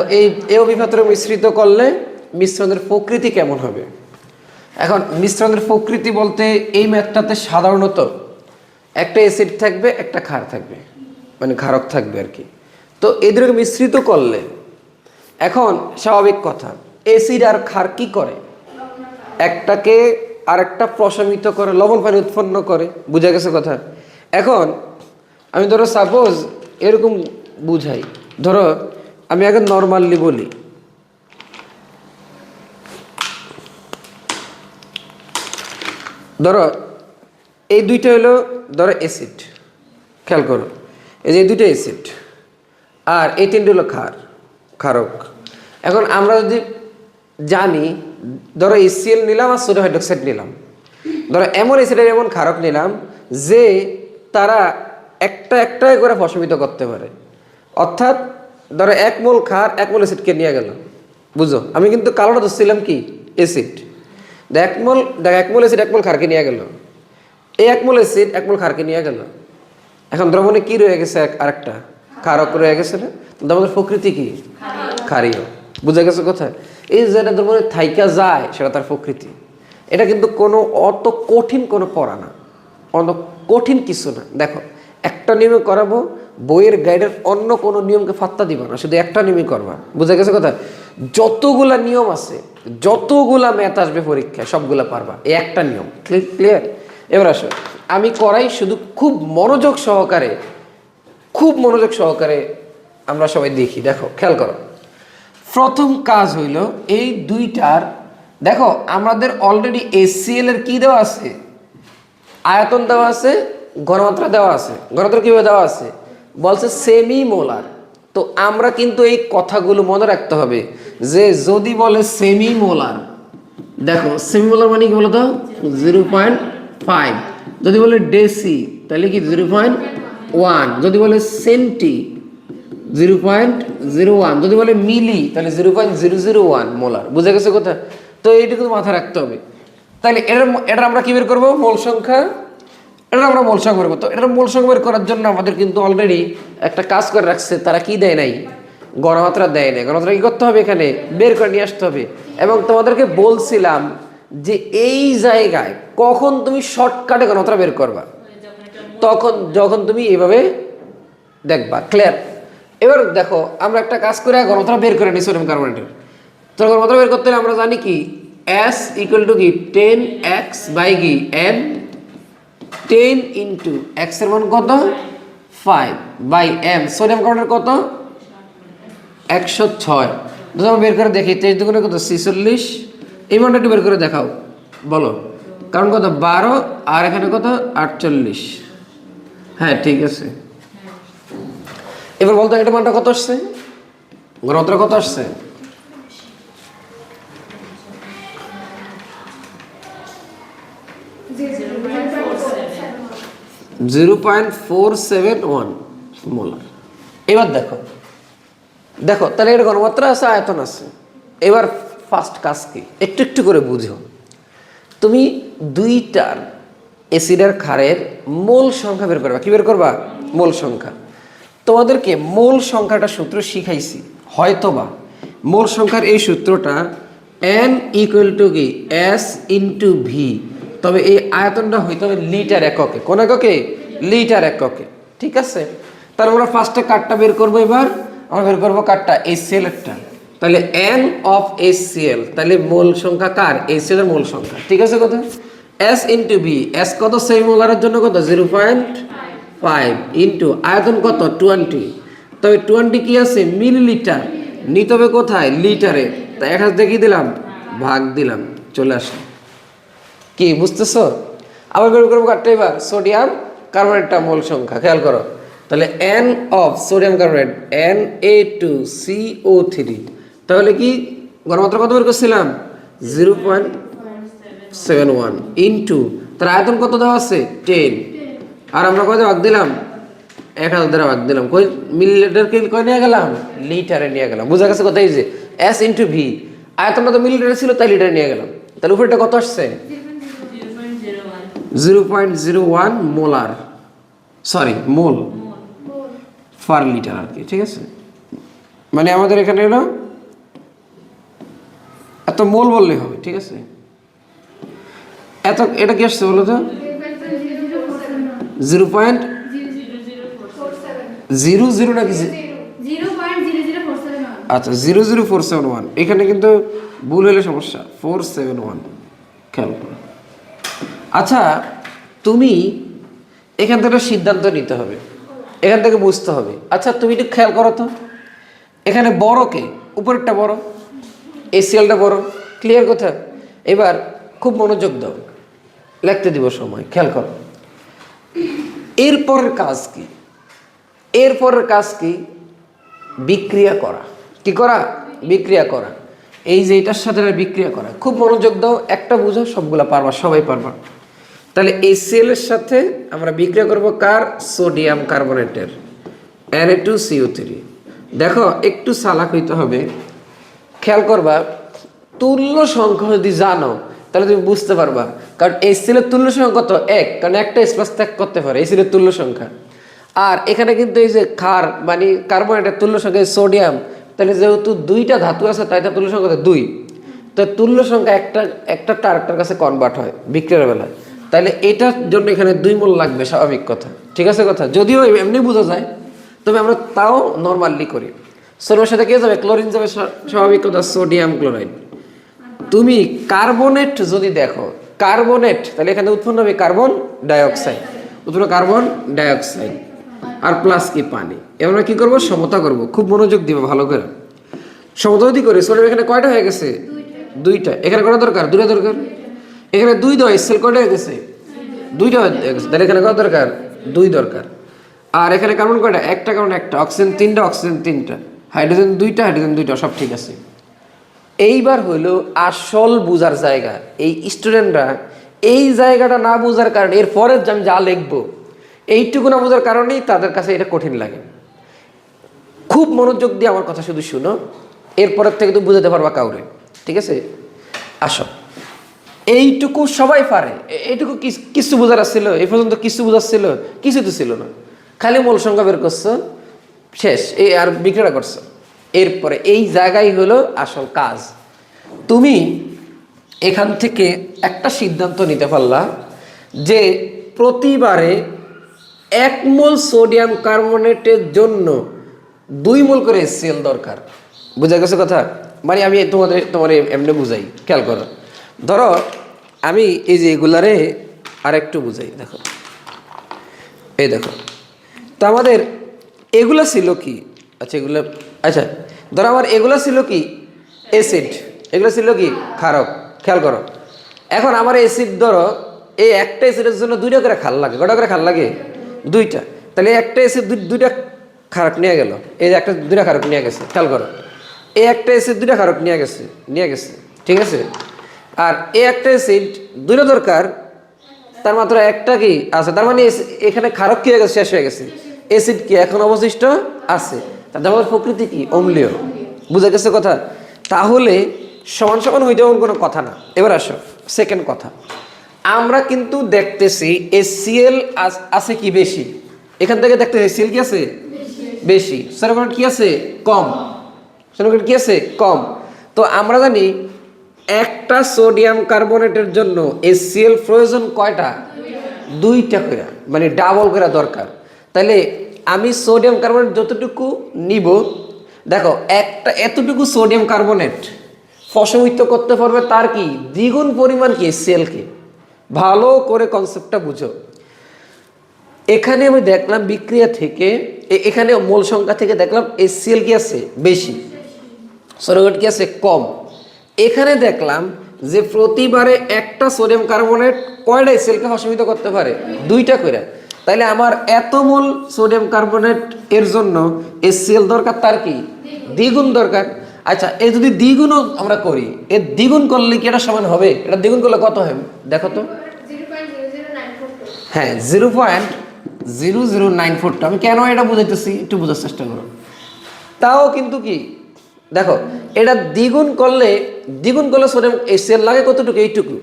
এই এ অভিপাত্র মিশ্রিত করলে মিশ্রণের প্রকৃতি কেমন হবে? এখন, মিশ্রণের প্রকৃতি বলতে এই ম্যাথটাতে সাধারণত একটা অ্যাসিড থাকবে, একটা ক্ষার থাকবে মানে ক্ষারক থাকবে আর কি। তো এদেরকে মিশ্রিত করলে, এখন স্বাভাবিক কথা অ্যাসিড আর ক্ষার কি করে? একটাকে আরেকটা প্রশমিত করে, লবণ পানি উৎপন্ন করে, বুঝা গেছে কথা? এখন, আমি ধরো সাপোজ এরকম বুঝাই, ধরো আমি আগে নর্মালি বলি। ধরো, এই দুইটা হলো, ধরো অ্যাসিড খেয়াল করো। এই যে এই দুইটা অ্যাসিড আর এই তিনটে হলো ক্ষার, ক্ষারক। এখন আমরা যদি জানি, ধরো এসিএল নিলাম আর সোডিয়াম হাইড্রোক্সাইড নিলাম। ধরো এমন অ্যাসিডের এমন ক্ষারক নিলাম যে তারা একটা একটাই করে প্রশমিত করতে পারে। অর্থাৎ ধরো এক মোল ক্ষার এক মোল অ্যাসিডকে নিয়ে গেল। বুঝো আমি কিন্তু কালোটা ধরছিলাম কি? অ্যাসিড এক মোল দেখ এক মোল অ্যাসিড এক মোল ক্ষারকে নিয়ে গেল। এই এক মোল অ্যাসিড এক মোল ক্ষারকে নিয়ে গেল। এখন দ্রবণে কি রয়ে গেছে এক আরেকটা? খারক রয়ে গেছে না? আমাদের প্রকৃতি কি? ক্ষারীয়। বুঝা গেছে কোথায়? এই যেটা দ্রবণে থাইকা যায় সেটা তার প্রকৃতি। এটা কিন্তু কোনো অত কঠিন কোনো পড়া না। অত কঠিন কিছু না। দেখো একটা নিয়মে করাবো বইয়ের গাইডের অন্য কোনো নিয়মকে ফাত্তা দিবা না, শুধু একটা নিয়মই করবা। বুঝা গেছে কথা? যতগুলা নিয়ম আছে, যতগুলা ম্যাথ আসবে পরীক্ষায়, সবগুলা পারবা। এই একটা নিয়ম। ক্লিয়ার এবার আসো। আমি করাই শুধু খুব মনোযোগ সহকারে, খুব মনোযোগ সহকারে আমরা সবাই দেখি। দেখো, খেয়াল করো। প্রথম কাজ হইল এই দুইটার, দেখো, আমাদের অলরেডি এসিএল এর কি দেওয়া আছে? আয়তন দেওয়া আছে, ঘনমাত্রা দেওয়া আছে। ঘনমাত্রা কীভাবে দেওয়া আছে? বলছে সেমি মোলার তো আমরা কিন্তু এই কথাগুলো মনে রাখতে হবে যে, যদি বলে সেমি মোলার দেখো সেমি মোলার মানে কি বলতো? Zero point five. যদি বলে ডেসি, তাহলে কি জিরো পয়েন্ট ওয়ান? যদি বলে centi, zero point zero one. যদি বলে মিলি, তাহলে zero point zero zero one molar. বুঝে গেছে কথা? তো এইটুকু মাথায় রাখতে হবে। তাহলে এটার এটা আমরা কি বের করব? মোল সংখ্যা এটা আমরা মোল সংখ্যা বের এটা মোল সংখ্যা বের করার জন্য আমাদের কিন্তু অলরেডি একটা কাজ করে রাখছে, তারা কি দেয় নাই? গণমাত্রা দেয় নাই। গণমাত্রা কি করতে হবে এখানে? বের করে নিয়ে আসতে হবে। এবং তোমাদেরকে বলছিলাম যে এই জায়গায় কখন তুমি শর্টকাটে গণমাত্রা বের করবা? তখন যখন তুমি এইভাবে দেখবা ক্লিয়ার এবার দেখো, আমরা একটা কাজ করে গণমাত্রা বের করে নিই সোডিয়াম কার্বনেটের তো গণমাত্রা বের করতে আমরা জানি কি? এস ইকুয়াল টু কি? টেন এক্স বাই কি? এন টেন ইন্টু এর মান কত? Five. By M sodium carbonate কত? একশো ছয়। বের করে দেখি, তেইশ দুগুণে কত? ছিচল্লিশ। এই মানটা একটু বের করে দেখাও। বলো। কারণ কত? বারো, আর এখানে কত? আটচল্লিশ। হ্যাঁ ঠিক আছে। এবার বলতো, এটা মানটা কত আসছে? ঘনত্র কত আসছে? Zero point four seven one molar এবার দেখো। দেখো, তাহলে এটা গণমাত্রা আছে, আয়তন আছে। এবার ফার্স্ট কাজ কি? একটু একটু করে বুঝো। তুমি দুইটার অ্যাসিডের ক্ষারের মোল সংখ্যা বের করবা। কি বের করবা? মোল সংখ্যা। তোমাদেরকে মোল সংখ্যাটা সূত্র শিখাইছি। হয়তোবা মোল সংখ্যার এই সূত্রটা এন ইকুয়াল টু কি? এস ইন্টু ভি তবে এই আয়তনটা হইতে হবে লিটার এককে। কোন এককে? লিটার এককে। ঠিক আছে? তাহলে আমরা ফার্স্টে কার্ডটা বের করব এবার। আমরা বের করব কার্ডটা এই সেলেরটা তাহলে এন অফ এস সিএল তাহলে মূল সংখ্যা কার? এস এর মোল সংখ্যা। ঠিক আছে কত এস ইন্টু বি এস কত? সেই মোলারের জন্য কত? জিরো পয়েন্ট ফাইভ ইন্টু আয়তন কত? টোয়েন্টি তবে টোয়েন্টি কি আছে? মিলিলিটার নিতে হবে কোথায়? লিটারে তা এক হাজার দেখিয়ে দিলাম। ভাগ দিলাম। চলে আসে কি, বুঝতেছ? আবার বের করব কাটটা এবার? সোডিয়াম কার্বনেটটা মোল সংখ্যা, খেয়াল করো। তাহলে N of sodium carbonate N A two C O three তাহলে কি গণমাত্রা কত বের করছিলাম? Zero point seven one into তার আয়তন কত দেওয়া আছে? টেন আর আমরা কত ভাগ দিলাম? এক হাজার দ্বারা ভাগ দিলাম। কই মিলিলিটারকে কই নিয়ে গেলাম? লিটারে নিয়ে গেলাম। বোঝা গেছে কোথায় যে এস ইন্টু ভি আয়তনটা তো মিলিলিটারে ছিল, তাই লিটারে নিয়ে গেলাম। তাহলে উপরেটা কত আসছে? Zero point zero one molar sorry mole per litre আর কি ঠিক আছে? মানে আমাদের এখানে হলো এত মোল বললেই হবে ঠিক আছে? এত এটা কি আসছে বলো তো? জিরো পয়েন্ট জিরো জিরো নাকি আচ্ছা zero zero four seven one এখানে কিন্তু ভুল হলে সমস্যা। ফোর সেভেন ওয়ান খেয়াল করো। আচ্ছা তুমি এখান থেকে একটা সিদ্ধান্ত নিতে হবে। এখান থেকে বুঝতে হবে। আচ্ছা তুমি একটু খেয়াল করো তো। এখানে বড় কে? উপরেরটা বড়। এসিএলটা বড়। ক্লিয়ার কথা? এবার খুব মনোযোগ দাও। লিখতে দিব সময়, খেয়াল করো। এরপরের কাজ কি? এরপরের কাজ কি? বিক্রিয়া করা। কি করা? বিক্রিয়া করা। এই যে এটার সাথে বিক্রিয়া করা। খুব মনোযোগ দাও, একটা বুঝো, সবগুলা পারবা, সবাই পারবা। তাহলে এই সেলের সাথে আমরা বিক্রিয়া করব কার? সোডিয়াম কার্বনেটের। এনএ টু সিও থ্রি দেখো, একটু সালাক হইতে হবে। খেয়াল করবা, তুল্য সংখ্যা যদি জানো, তাহলে তুমি বুঝতে পারবা। কারণ এই সিলের তুল্য সংখ্যা কত? এক। কারণ একটা স্পেস ত্যাগ করতে পারে এই সিলের তুল্য সংখ্যা। আর এখানে কিন্তু এই যে খার মানে কার্বনেটের তুল্য সংখ্যা সোডিয়াম, তাহলে যেহেতু দুইটা ধাতু আছে, তাই তার তুল্য সংখ্যা দুই। তো তুল্য সংখ্যা একটা একটা আরেকটার কাছে কনভার্ট হয়, বিক্রিয়ার বেলায়। তাহলে এটার জন্য এখানে দুই মূল লাগবে, স্বাভাবিক কথা। ঠিক আছে কথা? যদিও এমনি বোঝা যায়, তবে আমরা তাও নর্মালি করি। সোডিয়ামের সাথে কে যাবে? ক্লোরিন যাবে স্বাভাবিক কথা, সোডিয়াম ক্লোরাইড। তুমি কার্বনেট যদি দেখো, কার্বনেট, তাহলে এখানে উৎপন্ন হবে কার্বন ডাইঅক্সাইড। উৎপন্ন কার্বন ডাইঅক্সাইড আর প্লাস কি? পানি। এবার আমরা কি করব? সমতা করব। খুব মনোযোগ দিব ভালো করে। সমতা যদি করি সোডিয়াম এখানে কয়টা হয়ে গেছে? দুইটা। এখানে কটা দরকার? দুটা দরকার? এখানে দুই দেওয়া সেল কয়টা গেছে দুইটা গেছে তাহলে এখানে কত দরকার? দুই দরকার। আর এখানে কার্বন কয়টা? একটা কার্বন, একটা অক্সিজেন, তিনটা অক্সিজেন, তিনটা। হাইড্রোজেন দুইটা হাইড্রোজেন দুইটা, সব ঠিক আছে। এইবার হইল আসল বুঝার জায়গা। এই স্টুডেন্টরা এই জায়গাটা না বোঝার কারণে, এর যে আমি যা লিখব, এইটুকু না বোঝার কারণেই তাদের কাছে এটা কঠিন লাগে। খুব মনোযোগ দিয়ে আমার কথা শুধু শুনো। এরপরের থেকে তো বুঝাতে পারবা কাউরে। ঠিক আছে? আসো। এইটুকু সবাই পারে। এইটুকু কিছু বোঝার ছিল এই পর্যন্ত কিছু বোঝার ছিল কিছু তো ছিল না। খালি মূল সংখ্যা বের করছ, শেষ, এই আর বিক্রিয়া করছ। এরপরে এই জায়গায় হলো আসল কাজ। তুমি এখান থেকে একটা সিদ্ধান্ত নিতে পারলা যে প্রতিবারে এক মোল সোডিয়াম কার্বনেটের জন্য দুই মোল করে সেল দরকার। বুঝা গেছে কথা? মানে আমি তোমাদের তোমার এমনি বুঝাই, খেয়াল করো। ধরো আমি এই যে এগুলারে আর একটু বুঝাই, দেখো। এই দেখো, তো আমাদের এগুলা ছিল কি? আচ্ছা এগুলো আচ্ছা ধরো আমার এগুলা ছিল কি? অ্যাসিড এগুলো ছিল কি? ক্ষারক খেয়াল করো। এখন আমার অ্যাসিড ধরো, এই একটা অ্যাসিডের জন্য দুইটা করে খাল লাগে, কটা করে খাল লাগে? দুইটা। তাহলে একটা অ্যাসিড দুইটা খারক নিয়ে গেল। এই যে একটা দুইটা খারক নিয়ে গেছে, খেয়াল করো। এই একটা অ্যাসিড দুইটা খারক নিয়ে গেছে নিয়ে গেছে, ঠিক আছে? আর এই একটা অ্যাসিড দুইটা দরকার, তার মাত্র একটা কি আছে? তার মানে এখানে ক্ষারক কি হয়ে গেছে? শেষ হয়ে গেছে। অ্যাসিড কি? এখন অবশিষ্ট আছে। তার আমাদের প্রকৃতি কি? অম্লীয়। বুঝা গেছে কথা? তাহলে সমান সমান হইতে এমন কোনো কথা না। এবার আসো সেকেন্ড কথা। আমরা কিন্তু দেখতেছি এসিএল আছে কি বেশি? এখান থেকে দেখতেছি এসিএল কি আছে? বেশি। সেরকম কি আছে? কম। সেরকম কি আছে? কম। তো আমরা জানি একটা সোডিয়াম কার্বনেটের জন্য এসিএল প্রয়োজন কয়টা? দুইটা করে মানে ডাবল করে দরকার। তাহলে আমি সোডিয়াম কার্বনেট যতটুকু নিব, দেখো, একটা এতটুকু সোডিয়াম কার্বনেট ফসমিত করতে পারবে তার কি? দ্বিগুণ পরিমাণ কি সেলকে ভালো করে কনসেপ্টটা বুঝো। এখানে আমি দেখলাম বিক্রিয়া থেকে এখানে মূল সংখ্যা থেকে দেখলাম এসিএল কি আছে? বেশি। সরোগেট কি আছে? কম। এখানে দেখলাম যে প্রতিবারে একটা সোডিয়াম কার্বনেট কয়টা সেলকে হসমিত করতে পারে? দুইটা করে তাইলে আমার এত মূল সোডিয়াম কার্বনেট এর জন্য এসিএল দরকার তার কি? দ্বিগুণ দরকার। আচ্ছা এ যদি দ্বিগুণও আমরা করি এর দ্বিগুণ করলে কি এটা সমান হবে? এটা দ্বিগুণ করলে কত হবে দেখো তো। হ্যাঁ zero point zero zero nine ফোরটা। আমি কেন এটা বুঝাইতেছি? একটু বোঝার চেষ্টা করো। তাও কিন্তু কি? দেখো, এটা দ্বিগুণ করলে দ্বিগুণ করলে সোডিয়াম এসিএল লাগে কতটুকু? এইটুকু।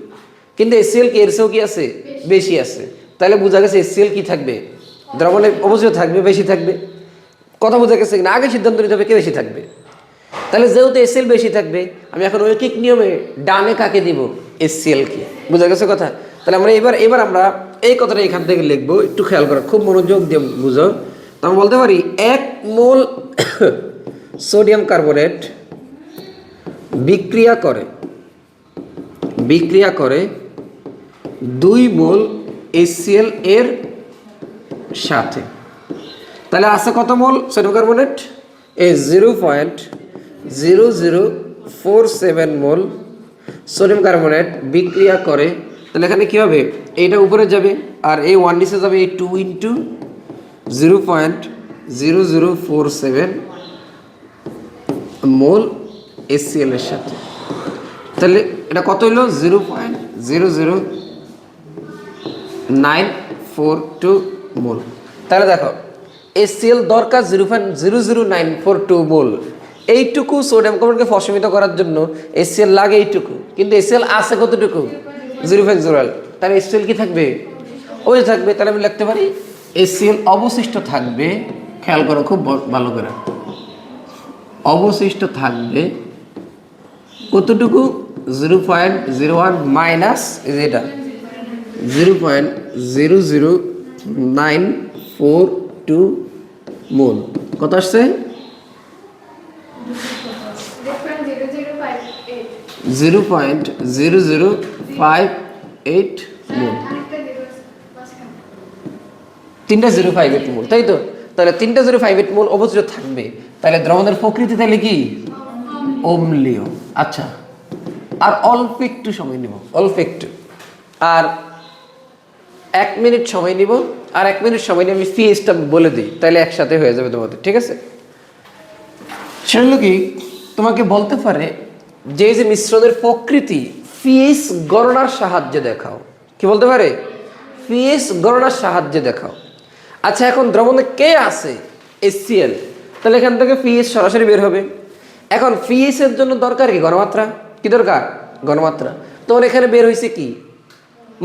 কিন্তু এসিএল কি, এর কি আছে? বেশি আছে। তাহলে বোঝা গেছে এসিএল কি থাকবে? দ্রবণে অবশ্যই থাকবে, বেশি থাকবে। কথা বোঝা গেছে আগে সিদ্ধান্ত নিতে হবে কে বেশি থাকবে। তাহলে যেহেতু এসএল বেশি থাকবে, আমি এখন ঐকিক নিয়মে ডানে কাকে দিব? এসসিএল কে। বুঝা গেছে কথা? তাহলে আমরা এবার এবার আমরা এই কথাটা এখান থেকে লিখব। একটু খেয়াল করো, খুব মনোযোগ দিয়ে বুঝো। তো আমরা বলতে পারি, এক মোল সোডিয়াম কার্বনেট বিক্রিয়া করে বিক্রিয়া করে দুই মোল এসসিএল এর সাথে। তাহলে আছে কত মোল সোডিয়াম কার্বনেট? এ zero point zero zero four seven mole sodium carbonate বিক্রিয়া করে। তাহলে এখানে কী হবে? এইটা উপরে যাবে আর এই ওয়ান নিচে যাবে এই two into zero point zero zero four seven mole HCl এর সাথে। তাহলে এটা কত হলো? Zero point zero zero nine four two mole. তাহলে দেখো এসসিএল দরকার zero point zero zero nine four two mole. এইটুকু সোডিয়াম কার্বনকে ফসমিত করার জন্য এসসিএল লাগে এইটুকু। কিন্তু এসসিএল আছে কতটুকু? জিরো পয়েন্ট জিরো তাহলে এসসিএল কি থাকবে? ওই থাকবে, তাহলে আমি লিখতে পারি এসসিএল অবশিষ্ট থাকবে। খেয়াল করো, খুব ভালো করে। অবশিষ্ট থাকবে কতটুকু? Zero point zero one minus এটা। Zero point zero zero nine four two mole. কত আসছে? Zero point zero zero five eight mole. তিনটা জিরো ফাইভ এইট মোল, তাই তো? তাহলে তিনটা জিরো ফাইভ এইট মোল অবশ্যই থাকবে। দ্রবণের প্রকৃতি তাহলে কি? অম্লীয়। আচ্ছা আর অল্প একটু সময় নিব, অল্প একটু। আর এক মিনিট সময় নিব, আর এক মিনিট সময় নিয়ে আমি ফিএসটা বলে দিই, তাহলে একসাথে হয়ে যাবে তোমাদের, ঠিক আছে? সেটা হলো কি তোমাকে বলতে পারে, যে যে মিশ্রণের প্রকৃতি ফিএস গণনার সাহায্যে দেখাও। কি বলতে পারে? ফিএস গণনার সাহায্যে দেখাও। আচ্ছা এখন দ্রবণে কে আছে? এসসিএল তাহলে এখান থেকে ফিএস সরাসরি বের হবে। এখন ফিএস এর জন্য দরকার কি? গণমাত্রা? কি দরকার? গণমাত্রা। তোমার এখানে বের হয়েছে কি?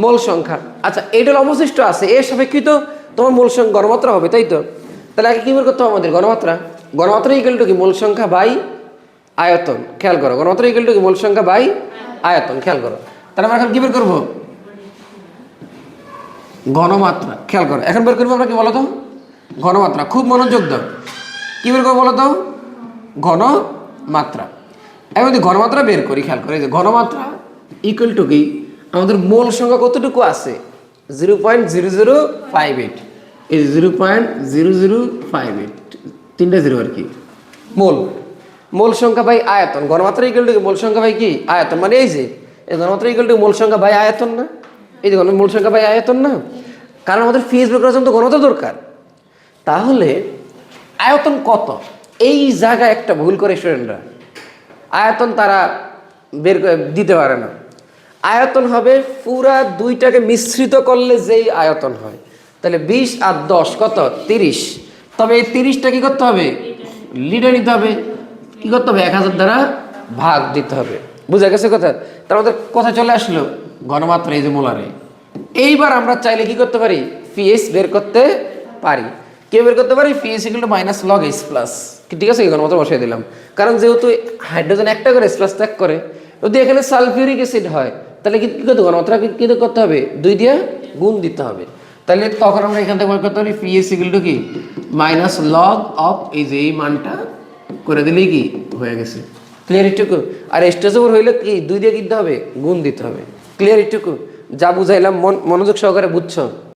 মূল সংখ্যা। আচ্ছা এইটার অবশিষ্ট আছে, এর সাপেক্ষিত তোমার মূল সংখ্যা গণমাত্রা হবে, তাই তো? তাহলে আগে কি বের করতে হবে আমাদের? গণমাত্রা। গণমাত্রা ইকুয়াল টু কি? মূল সংখ্যা বাই আয়তন। খেয়াল করো, গণমাত্রা ইকুয়াল টু কি? মূল সংখ্যা বাই আয়তন। খেয়াল করো। তাহলে আমরা এখন কি বের করব? ঘনমাত্রা খেয়াল করো, এখন বের করব আমরা কি বলতো? ঘনমাত্রা খুব মনোযোগ দাও। কি বের করব বলতো? ঘনমাত্রা এখন যদি ঘনমাত্রা বের করি, খেয়াল করে যে ঘনমাত্রা ইকুয়াল টু কি? আমাদের মোল সংখ্যা কতটুকু আছে? Zero point zero zero five eight এই zero point zero zero five eight তিনটা জিরো আর কি? মোল। মোল সংখ্যা বাই আয়তন। গণমাত্রা ইকুয়াল টু মোল সংখ্যা বাই কি? আয়তন। মানে এই যে, এই গণমাত্রা ইকুয়াল টু মোল সংখ্যা বাই আয়তন না? এই যে মোল সংখ্যা বাই আয়তন না? কারণ আমাদের ফিজ বের করার জন্য তো গণমাত্রা দরকার। তাহলে আয়তন কত? এই জায়গায় একটা ভুল করে স্টুডেন্টরা আয়তন তারা বের দিতে পারে না। আয়তন হবে পুরা দুইটাকে মিশ্রিত করলে যেই আয়তন হয়। তাহলে বিশ আর দশ, কত? তিরিশ। তবে এই তিরিশটা কী করতে হবে? লিডে নিতে হবে। কী করতে হবে? এক হাজার দ্বারা ভাগ দিতে হবে। বুঝা গেছে কথা? তার মধ্যে কথা চলে আসলো গণমাত্রা এই যে মোলারে। এইবার আমরা চাইলে কি করতে পারি? পিএস বের করতে পারি। কে বের করতে পারি pS equal to minus log S plus ঠিক আছে এই গণমাত্রা বসিয়ে দিলাম। কারণ যেহেতু হাইড্রোজেন একটা করে এস প্লাস ত্যাগ করে, যদি এখানে সালফিউরিক অ্যাসিড হয়, তাহলে কি করতে গণমাত্রা কি কি করতে হবে? দুই দিয়ে গুণ দিতে হবে। তাহলে তখন আমরা এখান থেকে বের করতে পারি পিএস ইকুয়াল টু কি? মাইনাস লগ অফ এই যে এই মানটা করে দিলেই কি হয়ে গেছে। ক্লিয়ার এটুকু আর স্টেজের হইলে কি? দুই দিয়ে কিনতে হবে, গুণ দিতে হবে। ক্লিয়ার এটুকু যা বুঝাইলাম, মন মনোযোগ সহকারে বুঝছ?